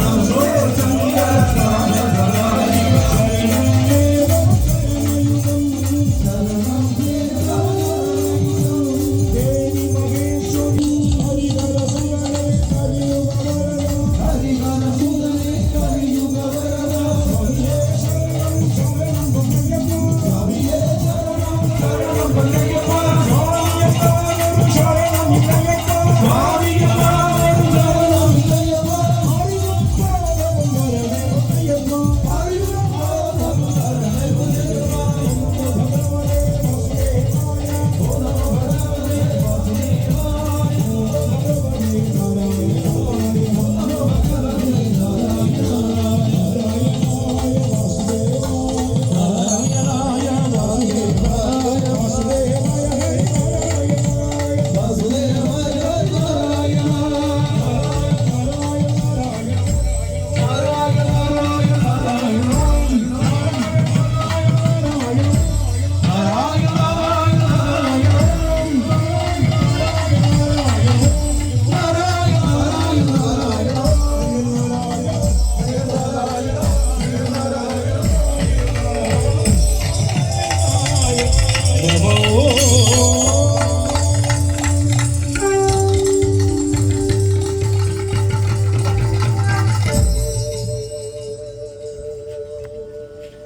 Vamos.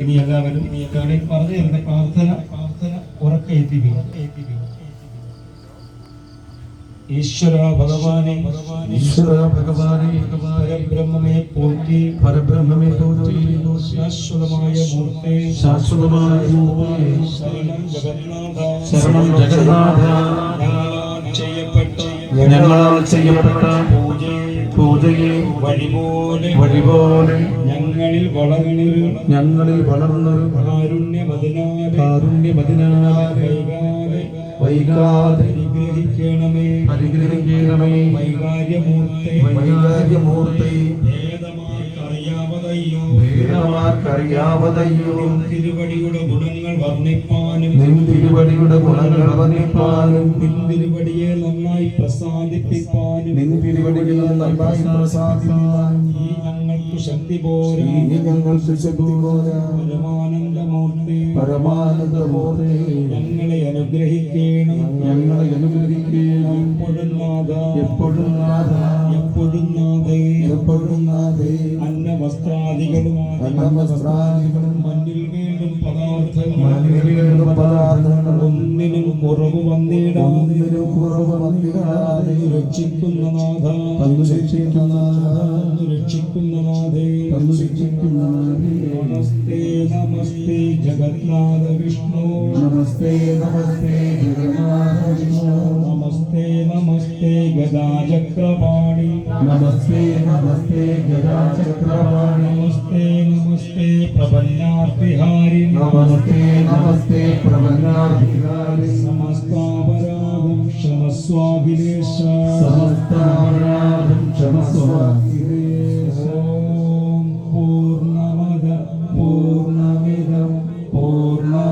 ഇനി എല്ലാവരും കടയിൽ പറഞ്ഞു തരുന്ന പ്രാർത്ഥന പ്രാർത്ഥന ഉറക്കെ എത്തിപ്പിക്കും ഈശ്വര ഭഗവാനെ ഈശ്വര ഭഗവാനെ പരബ്രഹ്മമേ പോറ്റി പരബ്രഹ്മമേ പോറ്റി ശാശ്വതമായ മൂർത്തേ. ശാശ്വതമായ രൂപമേ ശരണം ജഗന്നാഥ. ശരണം ജഗന്നാഥ. ഞങ്ങളാൽ ചെയ്യപ്പെട്ട ഞങ്ങളാൽ ചെയ്യപ്പെട്ട പൂജയെ പൂജയെ വഴിപോലെ വഴിപോലെ ഞങ്ങളിൽ വളർന്നൊരു ഞങ്ങളിൽ വളർന്നൊരു വൈകാതെ അനുഗ്രഹിക്കണമേ. വൈകാര്യമൂർത്തേ. ഭേദമാർക്കറിയാവതയ്യോ തിരുവടിയുടെ ഗുണങ്ങൾ വർണിപ്പാനും നിൻ തിരുവടിയുടെ ഗുണങ്ങൾ വർണിപ്പാനും നിൻ തിരുവടിയെ നന്നായി പ്രസാദിപ്പിക്കാനും നിൻ തിരുവടിയിൽ നന്നായി പ്രസാദിപ്പാൻ ഈ ഞങ്ങൾക്ക് ശക്തി പോരാ. ഞങ്ങൾക്ക് ശക്തി പോരാ. പരമാനന്ദമൂർത്തി. പരമാനന്ദമൂർത്തി. ഞങ്ങളെ അനുഗ്രഹിക്കണം. ഞങ്ങളെ അനുഗ്രഹിക്കണം. എപ്പോഴും നാഥ. എപ്പോഴും നാഥ. എപ്പോഴും നാഥേ. എപ്പോഴും നാഥേ. അന്നവസ്ത്രാദികളും അന്നവസ്ത്രാദികളും മണ്ണിൽ വീണ്ടും പദാർത്ഥങ്ങൾ മലിനീകരണ പദാർത്ഥങ്ങളും ഒന്നിനും കുറവ് വന്നിടാതെ ഒന്നിനും കുറവ് വന്നിടാതെ രക്ഷിക്കുന്ന നാഥ. തന്നു രക്ഷിക്കുന്ന തന്നു രക്ഷിക്കുന്ന നാഥേ. തന്നു രക്ഷിക്കുന്ന നമസ്തേ നമസ്തേ ജഗന്നാഥ വിഷ്ണു. നമസ്തേ നമസ്തേ ജഗന്നാഥ गदाचक्रपाणि नमस्ते नमस्ते गदाचक्रपाणि नमस्ते नमस्ते प्रपन्नार्तिहारि नमस्ते नमस्ते प्रपन्नार्तिहारि समस्तापराधं क्षमस्वाभिलेश समस्तापराधं क्षमस्वाभिलेश ॐ पूर्णमद पूर्णमिदं पूर्णा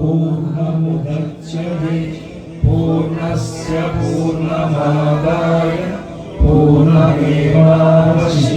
पूर्णमुदच्छते पूर्णस्य पूर्ण पूर्णमेवावशि